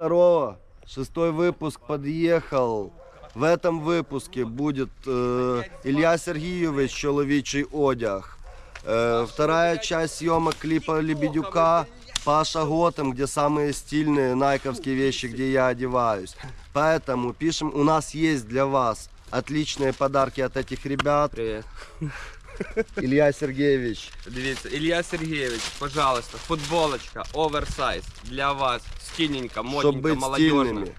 Здорово, шестой выпуск подъехал. В этом выпуске будет э, Илья Сергеевич «Чоловічий одяг». Э, вторая часть съемок клипа Лебедюка Паша Готем, где самые стильные найковские вещи, где я одеваюсь. Поэтому пишем, у нас есть для вас отличные подарки от этих ребят. Привіт. Илья Сергеевич, Дивіться, Ілля Сергійович, пожалуйста, футболочка, оверсайз для вас. Стильненько, чтобы модненько, быть молодежно. стильными.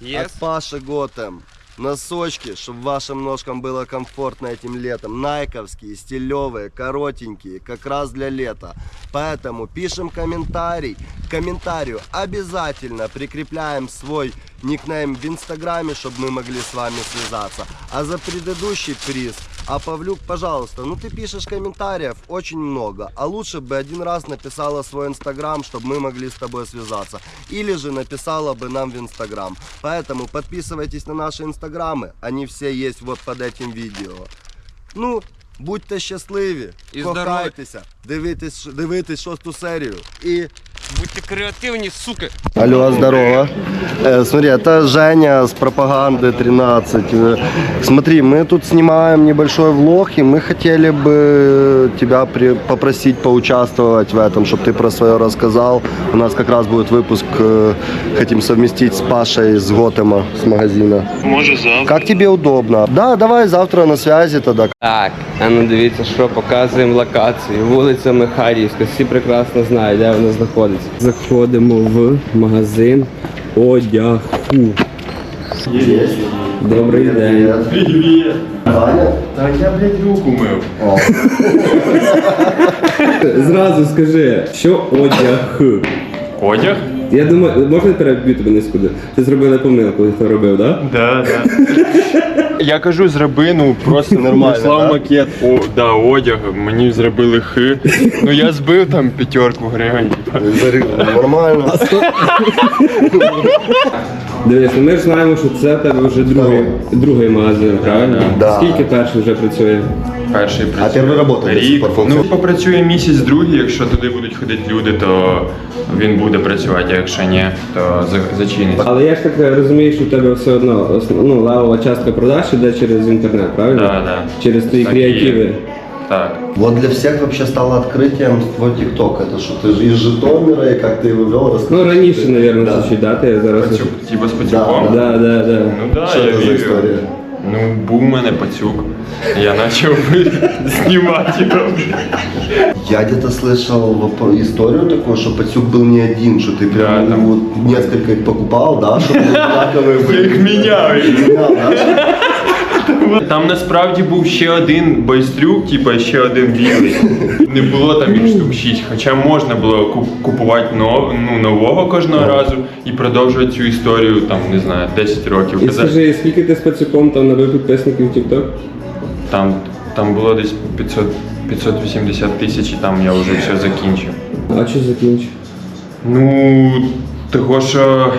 Yes? От Паши Готем. Носочки, чтобы вашим ножкам было комфортно этим летом. Найковские, стилевые, коротенькие, как раз для лета. Поэтому пишем комментарий. К комментарию обязательно прикрепляем свой никнейм в инстаграме, чтобы мы могли с вами связаться. А за предыдущий приз, а Павлюк, пожалуйста, ну ты пишешь комментариев очень много, а лучше бы один раз написала свой инстаграм, чтобы мы могли с тобой связаться. Или же написала бы нам в инстаграм. Поэтому подписывайтесь на наши инстаграмы, они все есть вот под этим видео. Ну, будьте щасливі, І кохайтеся, дивитесь, дивитесь шосту серію. І Будьте креативні, суки! Алло, здорово. Э, смотри, это Женя с пропаганды 13. Э, Смотри, мы тут снимаем небольшой влог, и мы хотели бы тебя при- попросить поучаствовать в этом, чтобы ты про свое рассказал. У нас как раз будет выпуск, э, хотим совместить с Пашей с Готема, с магазина. Може завтра. Как тебе удобно? Да, давай завтра на связи тогда. Так, а ну дивіться, що показуємо локацію. Вулиця Михайлівська. Всі прекрасно знають, де вона знаходиться. Заходимо в магазин одягу. Добрий день. Привіт. Ваня? Та я, блядь, руку мив. Зразу скажи, що одяг? Одяг? Я думаю, можна переб'ю тебе не скуди? Ти зробили помилку, ти робив, так? Да, да. Я кажу, зроби, ну просто Нормально, да? макет о, да, одяг, мені зробили хи. Ну я збив там п'ятерку гривень. Нормально. Дивись, ну ми ж знаємо, що це в тебе вже другий, другий магазин, правильно? Да. Скільки перший вже працює? Перший працює. работає до сих Рік. Ну, попрацює місяць другий, якщо туди будуть ходити люди, то він буде працювати, якщо ні, то за- зачиниться. Але я ж так розумію, що в тебе все одно основ, ну, лавова частка продаж іде через інтернет, правильно? Да, да. Через твої Так і є. креативи. Так. Вот для всех вообще стало открытием твой ТикТок. Это что, ты же из Житомира, и как ты его вел, расскажи. Ну раніше, мабуть, Да. чуть дати, я зараз. Пацюк, типа з пацюком? Да, да, да. Ну да, Що я це за вірю. історія? Ну, був у мене пацюк. Я почав знімати його. Я где-то слышал воп- историю такую, что Пацюк был не один, что ты прям Да, там- вот несколько их покупал, да, чтобы они одинаковые Я были. їх міняв. Менял, да? Там насправді був ще один байстрюк, типа ще один білий. Не було там їх штук шість. Хоча можна було купувати нов, ну, нового кожного разу і продовжувати цю історію, там, не знаю, 10 років. І скажи, скільки ти з пацюком там набив підписників в TikTok? Там, там було десь 500, 580 тисяч, і там я вже все закінчив. А що закінчив? Ну, того, що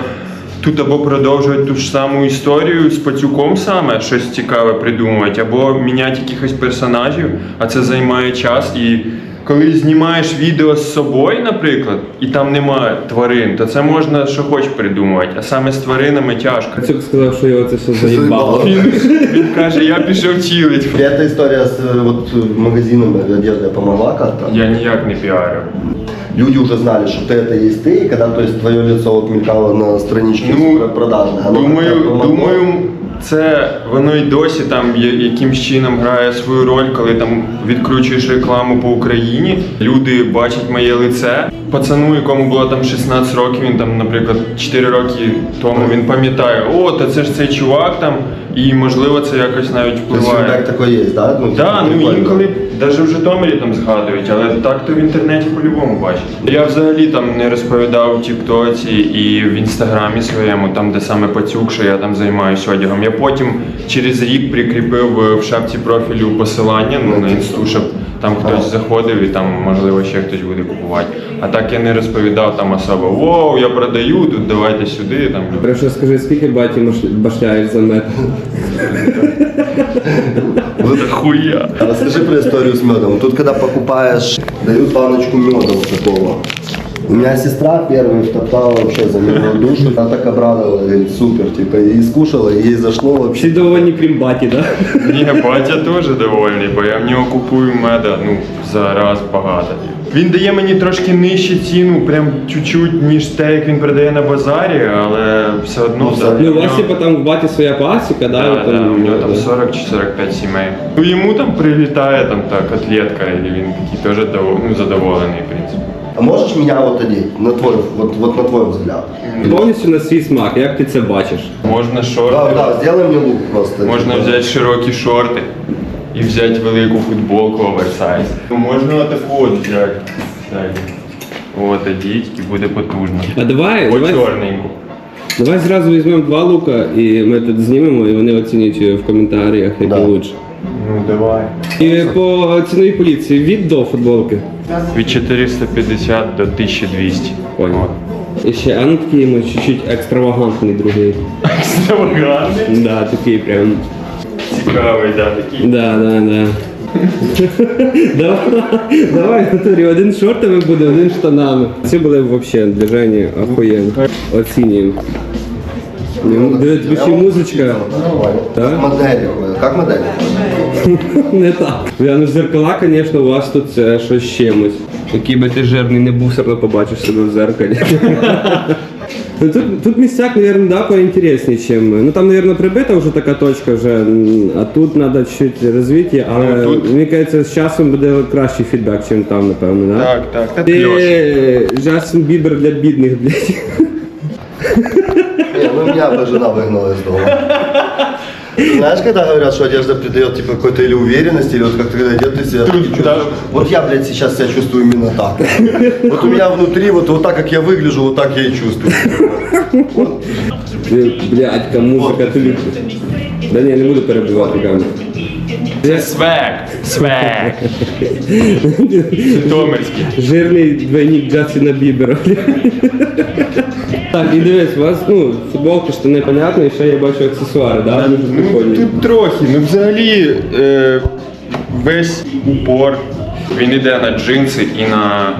тут або продовжувати ту ж саму історію з пацюком саме щось цікаве придумувати, або міняти якихось персонажів, а це займає час. І коли знімаєш відео з собою, наприклад, і там немає тварин, то це можна що хоч придумувати, а саме з тваринами тяжко. Пацюк сказав, що його це все заїбало. Він, він каже, я пішов чилить. И эта история с э, вот, э, магазином одежды помогла как-то? Я ніяк не піарю. Люди уже знали, что ты это есть ты, и когда то есть, твое лицо вот мелькало на страничке Ну, продажной, оно Думаю, как-то помогло? думаю, це воно й досі там якимсь чином грає свою роль, коли там відкручуєш рекламу по Україні. Люди бачать моє лице. Пацану, якому було там 16 років, він там, наприклад, 4 роки тому він пам'ятає, о, та це ж цей чувак там, і можливо це якось навіть впливає. такой есть, да? Ну, Так, ну прикольно. інколи навіть в Житомирі там згадують, але так то в інтернеті по-любому бачать. Я взагалі там не розповідав в Тіктоці і в інстаграмі своєму, там де саме пацюк, що я там займаюся одягом. Я потім через рік прикріпив е, в шапці профілю посилання ну, на інсту, щоб там хтось заходив і там можливо ще хтось буде купувати. А так я не розповідав там особо, воу, я продаю, тут давайте сюди. Там Прошу скажи, скільки баті башляєш за мед? Вот хуя. Расскажи про историю с медом. Тут, когда покупаешь, дают баночку меда вот такого. У меня сестра первая втоптала вообще за него душу. Она так обрадовала, говорит, супер, типа, и скушала, и ей зашло вообще. Всі довольні, крім баті, да? Ні, батя теж довольний, бо я в нього купую меда ну, за раз багато. Він дає мені трошки нижчу ціну, прям чуть-чуть, ніж те, як він продає на базарі, але все одно. Ну, да, Ну, у в вас нього- типа там в баті своя пасіка, да? Да, ви да, у нього там 40 чи 45 сімей. Ну йому там прилітає там та котлетка, і він такий теж дов- ну, задоволений, в принципі. А можешь меня вот одеть, на твой, вот, вот на твой взгляд? Повністю на свій смак, як ти це бачиш? Можна шорти, Да, да, сделай мне лук просто. можна взяти широкі шорти і взяти велику футболку оверсайз. Ну, Можна отаку от взяти. От, одіть і буде потужно. А давай, По давай, чорненьку. давай зразу візьмемо два лука і ми тут знімемо, і вони оцінюють в коментарях, який Да. лучше. Ну давай. І по ціновій поліції від до футболки. Від 450 до 1200. Понял. І ще а ну такий йому чуть-чуть екстравагантний другий. Екстравагантний. Да, такий прям. Цікавий, да, такий. Да, да, да. давай, давай, Натурі, один шортами буде, один штанами. Ці були взагалі движення охуєнно. Оцінюємо. Ну, ще музичка. Нормально. Да? Как Не так. Бля, ну зеркала, звісно, у вас тут це щось чимось. Який би ти жирний не був, все одно побачиш себе в зеркалі. Ну, тут, тут місцяк, мабуть, да, поінтересніше, чим. Ну там, мабуть, прибита вже така точка вже, а тут треба чуть розвиття, але Ну, тут- мені кажеться, з часом буде кращий фідбек, ніж там, напевно, да? Так, так, так. Ти Джастін Бібер для бідних, блядь. Не, ну меня бы жена выгнала из дома. Знаешь, когда говорят, что одежда придает типа какой-то или уверенности, или вот как ты когда одет, ты себя Тут, чувствуешь. да. Вот я, блядь, сейчас себя чувствую именно так. Вот у меня внутри, вот, вот так, как я выгляжу, вот так я и чувствую. Блядь, музика, ти любиш. Да ні, не буду перебивати камеру. Свек, свек. Житомирський. Жирний двойник Джастіна Бібера. Так, і дивись, у вас ну, футболки, штани, понятно, і ще я бачу аксесуари, да? Дуже Ну, прикольні. тут трохи, ну взагалі е, весь упор. Він йде на джинси і на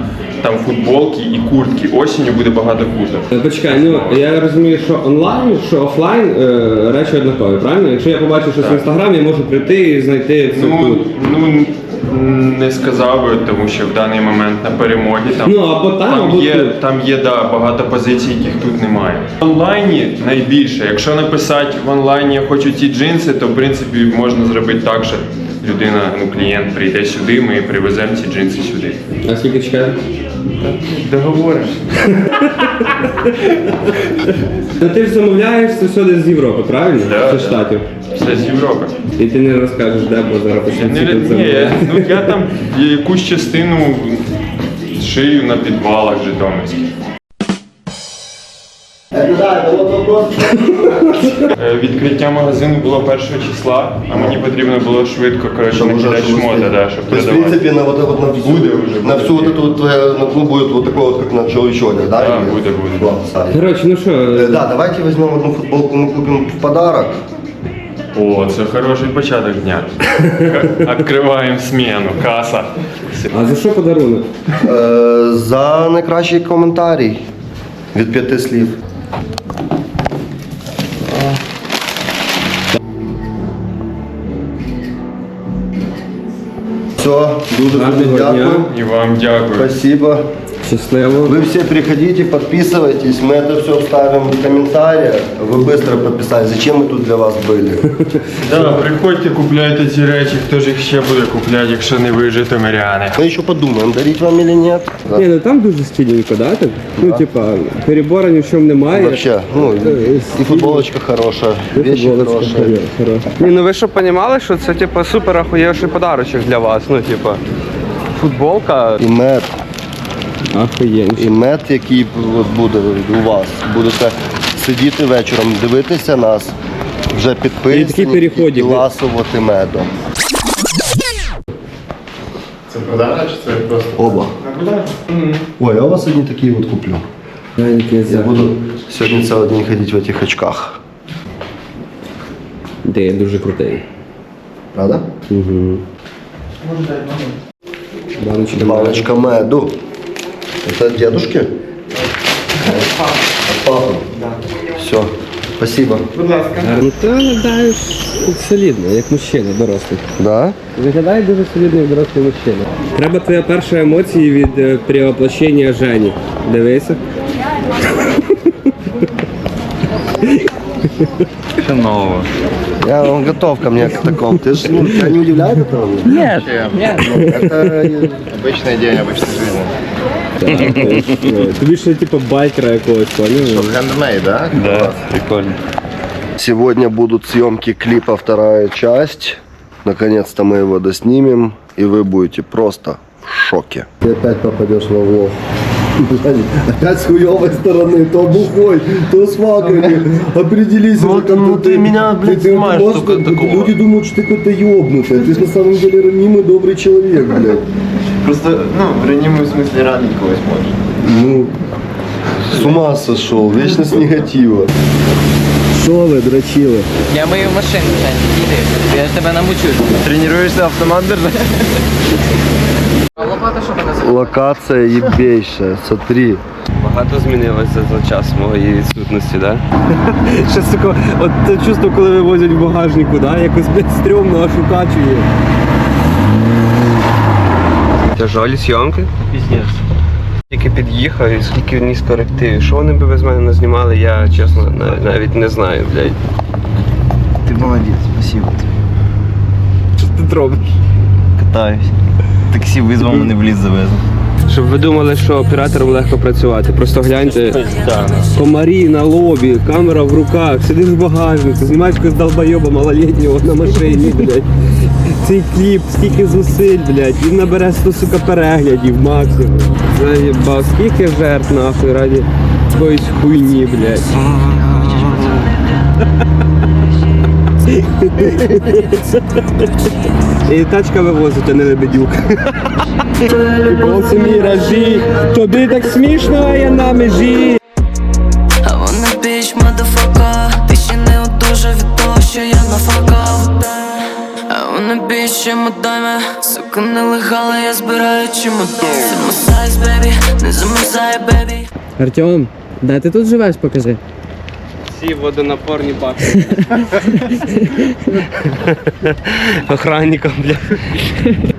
там футболки і куртки. Осінню буде багато курток. Е, Почекай, ну я розумію, що онлайн, що офлайн е, речі однакові, правильно? Якщо я побачу щось в інстаграмі, я можу прийти і знайти це Ну, тут. ну не сказав би, тому що в даний момент на перемогі там, Ну, або там, або є, тут. там є да, багато позицій, яких тут немає. В онлайні найбільше. Якщо написати в онлайні я хочу ці джинси, то в принципі можна зробити так, що людина, ну клієнт прийде сюди, ми привеземо ці джинси сюди. А скільки чекає? Договоримося. Та ти ж замовляєш це все десь з Європи, правильно? Да, Це да. штатів. Все з Європи. І ти не розкажеш, де, бо зараз Я не, всі ні, я, ну, я там якусь частину шию на підвалах житомирських. Відкриття магазину було 1 числа, а мені потрібно було швидко коротше Чтобы уже накидати чтобы шмота, успеть. да, щоб То есть, в продавати. принципе, на вот, вот на всю, Буде уже, на буде. всю вот эту вот твою ногу будет вот такой вот, как на человечок, да? Да, или? будет, будет. Ладно, ставим. Коротше, ну що, Э, Да, давайте возьмем одну футболку, мы купим в подарок. О, це хороший початок дня. Відкриваємо зміну, каса. а за що подарунок? Е, За найкращий коментарій від п'яти слів. Все, дуже Гарного дякую. дня. І вам дякую. Спасибо. Щасливо. Вы все приходите, подписывайтесь, мы это все вставим в комментариях. Вы быстро подписались. Зачем мы тут для вас были? Да, приходьте, купляйте ці речі, хто ж їх ще буде купляти, якщо не ви житомиряни. Мы еще подумаем, дарить вам или нет. Ні, ну там дуже стильненько, да? Так? Ну, типа, перебору ні в чому немає. Вообще, ну, и футболочка хорошая, вещи хорошие. Ні, ну ви щоб розуміли, що це типа супер охуєвший подарочок для вас. Ну, типа, футболка. І мед, Охуєнчик. і мед, який от буде у вас. Будете сидіти вечором, дивитися нас, вже підписані І ласувати медом. Це продажа чи це просто? Оба. Ой, я у вас одні такі от куплю. Я буду сьогодні цілий день ходити в этих очках. Де я дуже крутий. Правда? Баночка. Баночка меду. Это от дедушки? От папы? Да. Все, спасибо. Ну ти виглядаєш солідно, як мужчина дорослий. Да? Виглядає дуже солідно, як дорослий мужчина. Треба твоя перша емоція від е, перевоплощення Жені. Дивися. Хреново. Я он готов ко мне к такому. Ты же ну, тебя не удивляет это? Нет. Это э, Обычный день, обычной жизни. Тобі ще типу байкера якогось, поняв? Хендмейд, да? Да, прикольно. Сегодня будут съемки клипа вторая часть. Наконец-то мы его доснимем, и вы будете просто в шоке. Ты опять попадешь во влог. Опять с хуевой стороны, то бухой, то с факами. Определись, Ну, уже, ну, ты ты- меня, блядь, ты- ты снимаешь можешь- только такого. Люди думают, что ты какой-то ебнутый. Ты же на самом деле ранимый, добрый человек, блядь. Просто, ну, в ранимом смысле ранить когось можешь. Ну, с ума сошел, вечно с негатива. Що ви дрочили? Я мою машину, Жень, іди. Я ж тебе намучу. Тренируешься автомат держать? Лопата що мене за... Локація єбейша, смотри. Багато змінилось за, за час моєї відсутності, да? Ще сука, от те чувство, коли вивозять в багажнику, да? Якось блядь, стрьомно аж укачує. Тяжолі зйомки? Піздець. Тільки під'їхав і скільки вніс корективів. Що вони би без мене не знімали, я чесно навіть не знаю, блядь. Ти молодець, спасибо. Що ти робиш? Катаюсь. Таксі визвав, мене в ліс завезли. Щоб ви думали, що операторам легко працювати. Просто гляньте. Комарі на лобі, камера в руках, сидиш в багажнику, знімаєш якогось долбойоба малолітнього на машині, блядь. Цей кліп, скільки зусиль, блядь, він набере 100, сука, переглядів максимум. Заєбав, скільки жертв нахуй раді якоїсь хуйні, блядь. І тачка вивозить, а не лебедюк. Голці міражі, тобі так смішно, а я на межі. I wanna bitch, motherfucker. Ти ще не одужав від того, що я нафакав. I wanna bitch, мотайме Сука, нелегала, я збираю чемодан. Замусайсь, бебі, не замусай, бебі Артем, де ти тут живеш, покажи. Ці водонапорні баки. Охранником, бля.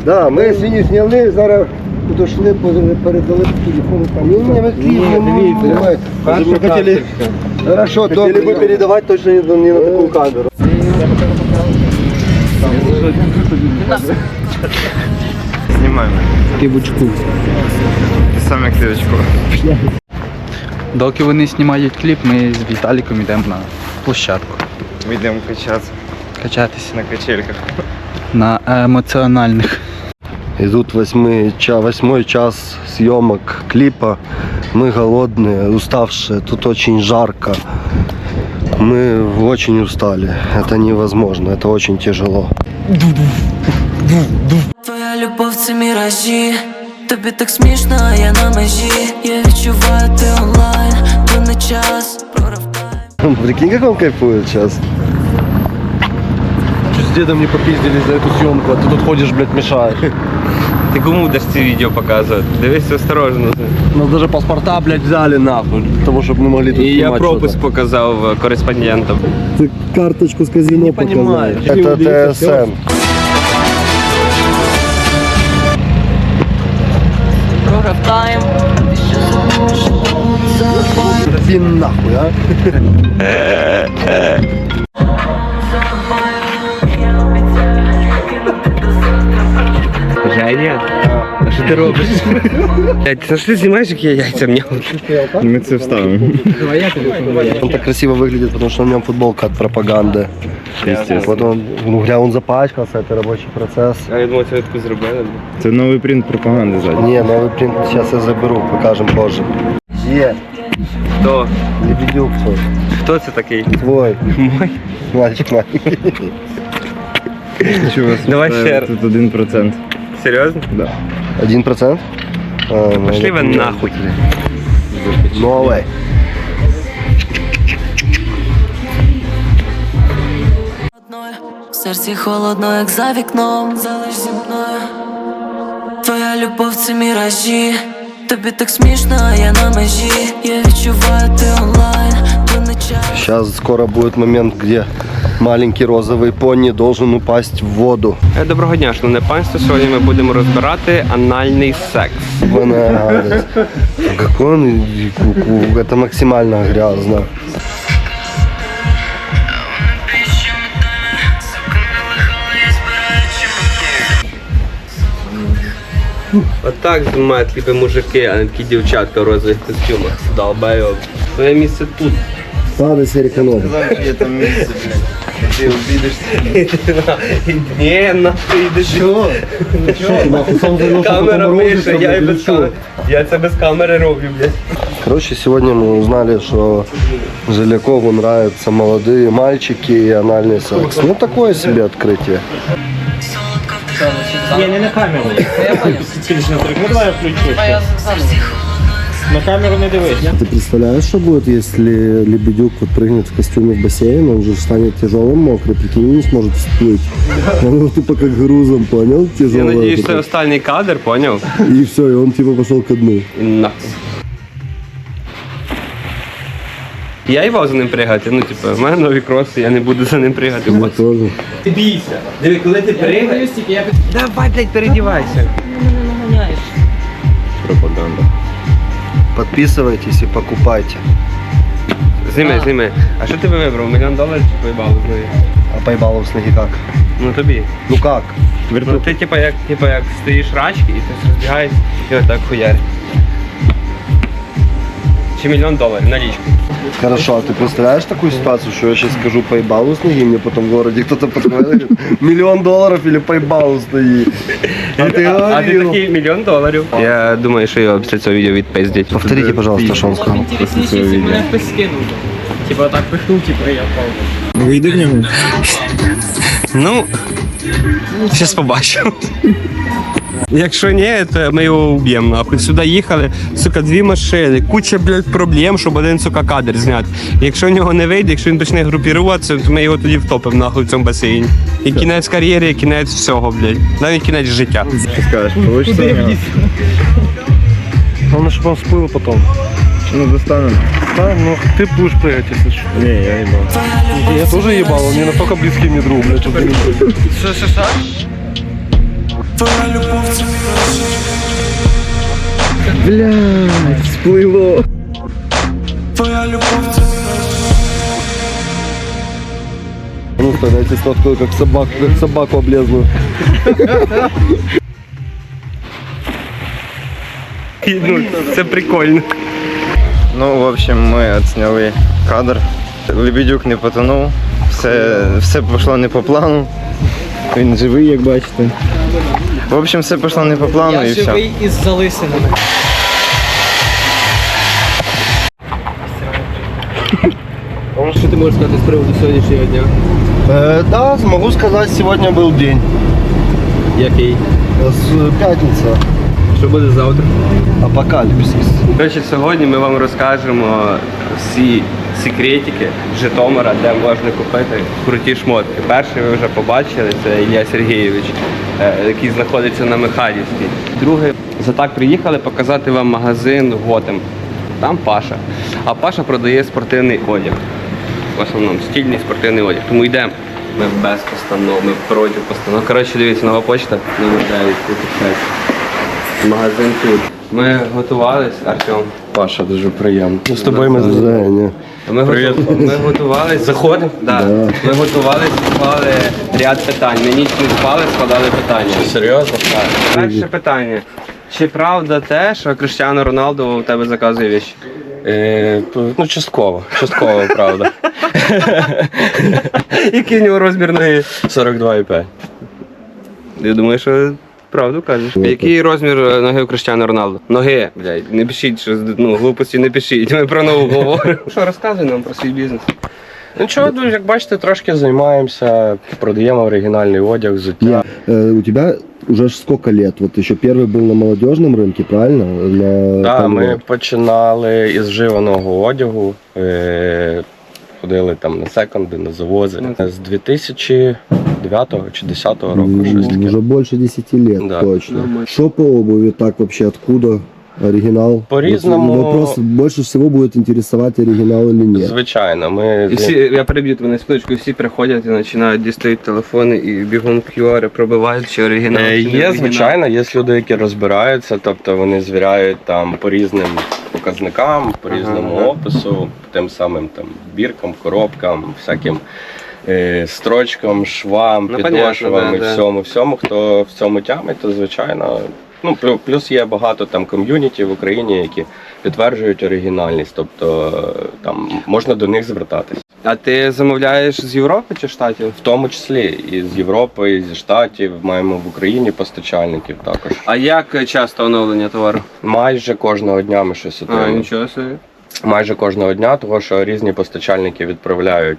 Да, ми свині зняли, зараз дошли, передали телефон. Ні, ні, ми дивіться. Ми хотіли, хорошо, хотіли би передавати точно не, не на таку камеру. Знімай мене. Півочку. Ти сам як дивочку. Доки вони знімають кліп, ми з Віталіком йдемо на площадку Ми йдемо качатися качатися на качельках. на емоціональних. Идут восьмой, ча, восьмой час съемок клипа. Мы голодные, уставшие, тут очень жарко. Мы очень устали. Это невозможно, это очень тяжело. Твоя любов це міражі Тобі так смішно, а я на межі Я відчуваю, ти онлайн, то не час Прорав тайм Прикинь, как он кайфует сейчас. С дедом не попиздили за эту съемку, а ты тут ходишь, блядь, мешаешь. Ти кому будеш ці відео показувати? Дивись осторожно. Нас даже паспорта, блядь, взяли нахуй. Для того, чтобы мы могли тут І я снимать пропуск что-то. показав е, кореспондентам. Ты карточку с казино Не понимаешь. Это ТСН. Прорав тайм Иди нахуй, а. Женя? Що ти робиш? Блядь, на що ти знімаєш, як я яйця мняв? Ми це вставимо. Он так красиво выглядит, потому что у меня футболка от пропаганды. Вот он, ну, гля, он запачкался, это рабочий процесс. А я думал, тебе таку зробили. Це новий принт пропаганди ззаді. Не, новый принт сейчас я заберу, покажем позже. Е, Хто? Лебедюк твой, Хто це такий? твой, Мой. мальчик маленький. Що Давай ще тут один процент. Серьезно? Да. Один процент. Ну, Пошли вы нахуй. Новый. Ну, В серці холодно, як за вікном, залиш зі мною Твоя любов це міражі, тобі так смішно, а я на межі, я відчуваю ти онлайн. Сейчас скоро будет момент, где маленький розовый пони должен упасть в воду. Е, Доброго дня, шановне панство. Сьогодні ми будемо розбирати анальний секс. Гадость. Какой он. Это максимально грязно. Отак знімають типу мужики, а не такі дівчатка в розових костюмах. Долбайоб. Твоє місце тут. Ладно, Серик, ну. Є там місце, блядь. Ти обідишся. Ні, нахуй йди. Що? Камера пише, я і без камери. Я це без камери роблю, блядь. Короче, сегодня мы узнали, что Желякову нравятся молодые мальчики и анальный секс. Ну, такое себе открытие. Ні, не на камеру. Ти ж на трик. Ну давай я включу. А я сам. На камеру не дивись. Ты представляешь, что будет, если Лебедюк вот прыгнет в костюме в бассейн, он же станет тяжелым, мокрый, прикинь, не сможет всплыть. Он его тупо как грузом, понял? Я Тяжелый. надіюсь, це останній кадр, поняв? И все, и он типа пошел ко дну. І нахуй. Я їбав за ним пригати, ну типу, в мене нові кроси, я не буду за ним пригати. Я тоже. Ти бійся. Диви, коли ти пригаєш. я Давай, блядь, передівайся. Пропаганда. Подписывайтесь и покупайте. Зніми, зніми. А що ти би вибрав? Мільйон доларів чи поїбало з нею? А поебалов с ноги как? Ну тобі. Ну как? Ну ти типа як, типа як стоїш рачки і ти розбігаєшся і отак хуярь. Чи мільйон доларів на лічку. Хорошо, а ты представляешь такую ситуацию, что я сейчас скажу поебалу с ноги, мне потом в городе кто-то подходит и говорит, миллион долларов или поебалу с ноги? А ты А ти говорил. такий мільйон доларів. Я думаю, що його після цього відео відпиздять. Повторите, пожалуйста, что он сказал. Інтересніше, якщо мене хтось скинув. Типа так пихнув, типа я впав. Вийди в нього. Ну, зараз побачимо. Якщо ні, то ми його уб'ємо нахуй. Сюди їхали, сука, дві машини, куча, блядь, проблем, щоб один, сука, кадр зняти. Якщо в нього не вийде, якщо він почне групіруватися, то ми його тоді втопимо нахуй в цьому басейні. І кінець кар'єри, і кінець всього, блядь. Навіть кінець життя. Що скажеш, получиться? Главное, чтобы он всплыл потом. Ну, достанемо. Да, ну ты будешь прыгать, если что. Ні, я їбав. Я тоже ебал, он не настолько близкий мне друг, блядь, чтобы ты не Що, що, що? Блядь, всплыло. Ну, дайте сладкую, как собак, как собаку облезную. Ну, це прикольно. Ну, в общем, ми відсняли кадр. Лебедюк не потонув. Все, все пішло не по плану. Він живий, як бачите. В общем, все пішло не по плану Я і все. живий із залисинами. Що ти можеш сказати з приводу сьогоднішнього дня? Э, да, могу сказать, сегодня был день. Який? С пятница. Що буде завтра? Апокалипсис. До сьогодні ми вам розкажемо всі секретики Житомира, де можна купити круті шмотки. Перший ви вже побачили, це Ілля Сергійович, який знаходиться на Михайлівській. Друге, за так приїхали показати вам магазин Готем. Там Паша. А Паша продає спортивний одяг. В основному стільний спортивний одяг. Тому йдемо. Ми без постанов, ми проти постанов. Коротше, дивіться, нова почта, номер 9, тут Магазин тут. Ми готувались, Артем. Паша, дуже приємно. Ну, с тобой мы не. Ми, готу... ми готувались, заходимо, да. ми готувались, склали ряд питань. Ми ніч не спали, складали питання. Серйозно? Так. Перше питання. Чи правда те, що Криштиану Роналду у тебе заказує вещи? Е, ну, частково. Частково, правда. Який в нього розмір ноги? 42,5. Я думаю, що правду кажеш. Який розмір е, ноги у Криштиану Роналду? Ноги, блядь, не пишіть, що ну, глупості не пишіть. Ми про ногу говоримо. Що розказуй нам про свій бізнес? Ну чого, ну, як бачите, трошки займаємося, продаємо оригінальний одяг, взуття. Э, у тебя уже ж сколько лет? Вот еще первый был на молодежном рынке, правильно? На Да, там ми вот. починали із вживаного одягу, е, ходили там на секонди, на завози. З 2009 чи 2010 року щось таке. Уже больше 10 лет, Да. точно. Что по обуви так вообще, откуда? Оригинал? По-разному. Вот Вопрос больше всего будет интересовать оригинал или нет. Звичайно, ми І всі, я переб'ю тебе на секундочку, всі приходять і починають дістають телефони і бігом QR пробивають, чи оригінал. Е, чи не Є, оригінал. звичайно, є люди, які розбираються, тобто вони звіряють там по різним показникам, по різному Ага. опису, тим самим там біркам, коробкам, всяким е, строчкам, швам, Ну, підошвам понятно, і да, да. всьому, всьому, хто в цьому тямить, то звичайно. Ну, плюс є багато там ком'юніті в Україні, які підтверджують оригінальність, тобто е, там можна до них звертатись. А ти замовляєш з Європи чи Штатів? В тому числі і з Європи, і зі Штатів, маємо в Україні постачальників також. А як часто оновлення товару? Майже кожного дня ми щось А, отримуємо. нічого собі. Майже кожного дня, тому що різні постачальники відправляють.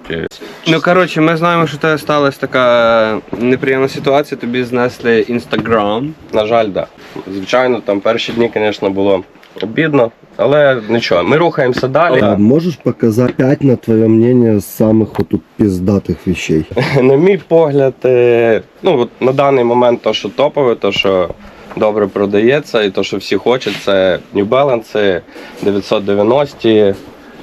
Ну коротше, ми знаємо, що тебе сталася така неприємна ситуація, тобі знесли інстаграм. На жаль, так. Да. Звичайно, там перші дні, звісно, було обідно, але нічого, ми рухаємося далі. А можешь показать пять, на твое мнение, самых вот тут пиздатых вещей? На мій погляд, е, ну от на даний момент то, що топове, то що добре продається, і то, що всі хочуть, це New Balance 990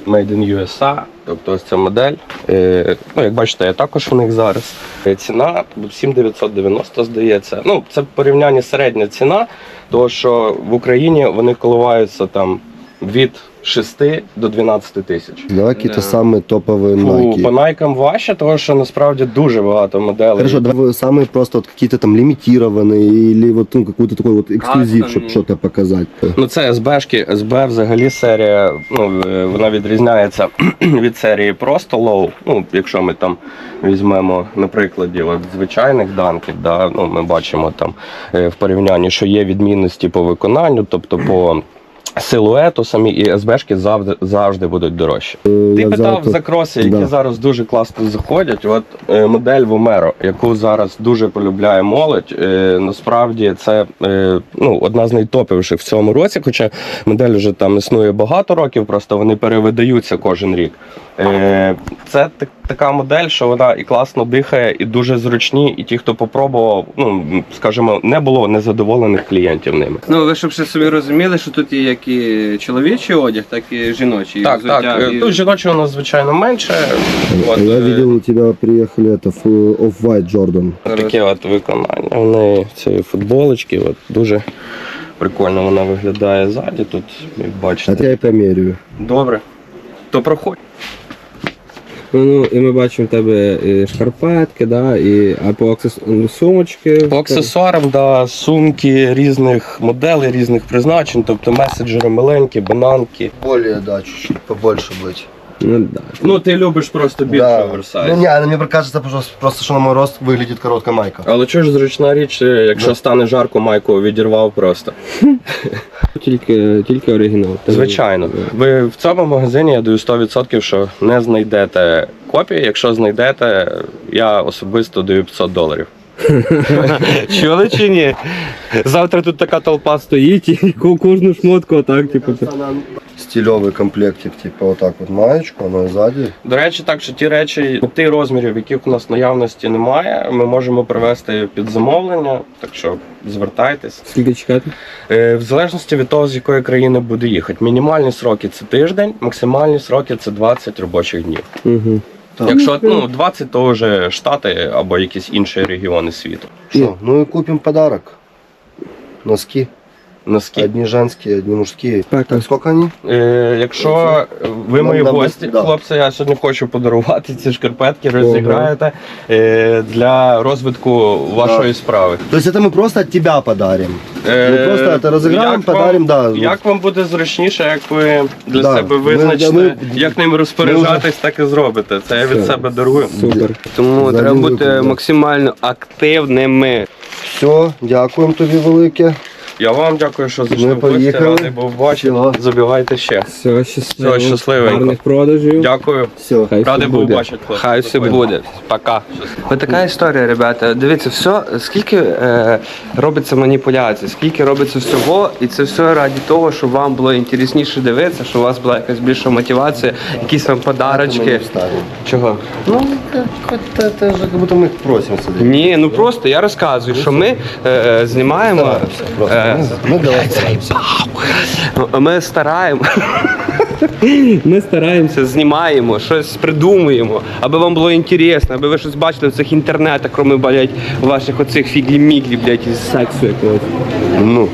Made in USA. Тобто ось ця модель. Е, Ну, як бачите, я також у них зараз. Е, Ціна 7990, здається. Ну, це в порівнянні середня ціна, тому що в Україні вони коливаються там від 6 до 12 тисяч. Давай какие-то Да. самые топовые Фу, Nike. по найкам важче, тому що насправді дуже багато моделей. Хорошо, давай вы самые просто вот какие-то там лимитированные или вот ну, какой-то такой вот эксклюзив, Кастомные. чтобы что-то показать. Ну це СБшки. СБ взагалі серія, ну е, вона відрізняється від серії просто лоу. Ну, якщо ми там візьмемо на прикладі от, звичайних данків, да, ну, ми бачимо там е, в порівнянні, що є відмінності по виконанню, тобто по. Силуету самі і СБшки завжди завжди будуть дорожчі. Ти питав за кроси, які да. зараз дуже класно заходять. От е, модель Vomero, яку зараз дуже полюбляє молодь. Е, насправді це е, ну, одна з найтоповіших в цьому році. Хоча модель вже там існує багато років, просто вони перевидаються кожен рік. Е, це така модель, що вона і класно дихає, і дуже зручні. І ті, хто попробував, ну скажімо, не було незадоволених клієнтів ними. Ну ви щоб ще собі розуміли, що тут є як і чоловічий одяг, так і жіночий. Так, взуття, так. і- Тут жіночого у нас звичайно менше. От, Я е, у в э, Off-White Jordan. Таке от виконання в неї цієї футболочки. От дуже прикольно вона виглядає ззаді. Тут, як А бачите, я и померяю. добре. То проходь. Ну, і ми бачимо в тебе і шкарпетки, да, і, а по аксес... ну, сумочки. По аксесуарам, да, сумки різних моделей, різних призначень, тобто меседжери маленькі, бананки. Более, да, чуть-чуть побольше быть. Ну, да. Ну, ти любиш просто більше Да. оверсайз. Ну, не, мне кажется, просто, просто, что на мой рост выглядит короткая майка. Але чого ж зручна річ, е, якщо стане жарко, майку відірвав просто. Тільки, тільки оригінал. Звичайно. Ви в цьому магазині я даю 100%, що не знайдете копії. Якщо знайдете, я особисто даю 500 доларів. Чули чи ні? Завтра тут така толпа стоїть і кожну шмотку отак, типу. Це- Стилевый комплектик, типа вот так вот маечку, она сзади. До речі, так що ті речі, ті розмірів, яких у нас наявності немає, ми можемо привезти під замовлення. Так що звертайтесь. Скільки чекати? Е, В залежності від того, з якої країни буде їхати. Мінімальні сроки це тиждень, максимальні сроки це 20 робочих днів. Угу. Якщо ну 20, то вже штати або якісь інші регіони світу. Что, ну и купим подарок. Носки. Носки. Одни женские, одни мужские. Так, Так, сколько они? Е, якщо ви Нам- мої нам гості, да. хлопці, я сьогодні хочу подарувати ці шкарпетки, розіграєте е, для розвитку вашої справи. То есть это мы просто от тебя подарим. Е, Ми просто це розіграємо, як вам- подаримо, да. Як вам буде зручніше, як ви для Да. себе Ми- визначите, ми- як ним розпоряджатись, так і зробите. Це я від Все. себе дарую. Супер. Тому За треба бути да. максимально активними. Все, дякуємо тобі велике. Я вам дякую, що зайшли Ми в гості. поїхали. Радий був бачити. Всього. Забігайте ще. Все, щасливо. Все, щасливенько. Гарних продажів. Дякую. Все. Хай Радий все був буде. бачити. хлопці. Хай все Дякую. буде. Пока. Ось така історія, ребята. Дивіться, все, скільки е, робиться маніпуляцій, скільки робиться всього, і це все раді того, щоб вам було інтересніше дивитися, щоб у вас була якась більша мотивація, якісь вам Ми подарочки. вставимо. Чого? Ну, как это, это же как будто мы их просим сюда. Ні, ну просто я розказую, що ми е, е, знімаємо Стараємося просто. е, процес. Мы давай стараемся. Ми стараємо. Ми стараємося, знімаємо, щось придумуємо, аби вам було інтересно, аби ви щось бачили в цих інтернетах, кроме, блядь, ваших оцих фіглі-міглі, блядь, із сексу якогось. Ну.